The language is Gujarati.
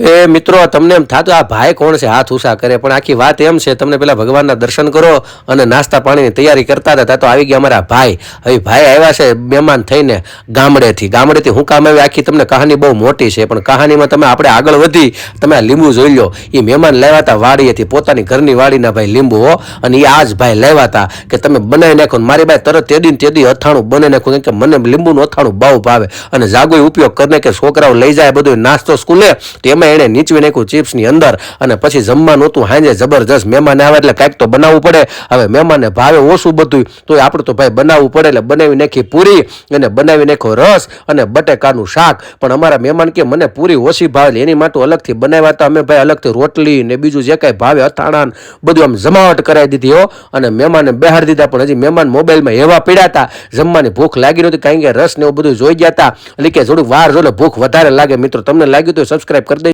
એ મિત્રો, તમને એમ થતું આ ભાઈ કોણ છે? હાથ ઉષા કરે. પણ આખી વાત એમ છે, તમને પેલા ભગવાનના દર્શન કરો અને નાસ્તા પાણીની તૈયારી કરતા હતા તો આવી ગયા અમારા ભાઈ. હવે ભાઈ આવ્યા છે મહેમાન થઈને ગામડેથી. ગામડેથી હું કામ આવી આખી તમને કહાની બહુ મોટી છે, પણ કહાનીમાં તમે આપણે આગળ વધી. તમે આ લીંબુ જોઈ લો. એ મહેમાન લેવા હતા વાડીએથી, પોતાની ઘરની વાડીના ભાઈ લીંબુ, હો. અને એ આજ ભાઈ લેવા હતા કે તમે બનાવી નાખો મારી ભાઈ તરત ને તેદી અથાણું બનાવી નાખો કે મને લીંબુનું અથાણું બહુ ભાવે. અને જાગોય ઉપયોગ કરીને કે છોકરાઓ લઈ જાય બધું નાસ્તો સ્કૂલે, તો એમાં એણે નીચવી નાખ્યું ચિપ્સની અંદર અને પછી જમવાનું હતું, હાંજે જબરજસ્ત મહેમાન આવે એટલે કાંઈક તો બનાવવું પડે. હવે મહેમાનને ભાવે ઓછું બધું તો આપણે તો ભાઈ બનાવવું પડે એટલે બનાવી નાખી પૂરી અને બનાવી નાખ્યો રસ અને બટેકાનું શાક. પણ અમારા મહેમાન કે મને પૂરી ઓછી ભાવે એની માટે અલગથી બનાવ્યા હતા. અમે ભાઈ અલગથી રોટલી ને બીજું જે કાંઈ ભાવે, અથાણા બધું આમ જમાવટ કરાવી દીધી હો. અને મહેમાનને બહાર દીધા, પણ હજી મહેમાન મોબાઈલમાં એવા પીડ્યા હતા. જમવાની ભૂખ લાગી નહોતી, કારણ કે રસ ને એવું બધું જોઈ ગયા હતા. એટલે કે થોડુંક વાર જો ભૂખ વધારે લાગે. મિત્રો, તમને લાગ્યું તો સબસ્ક્રાઈબ કરી દેજો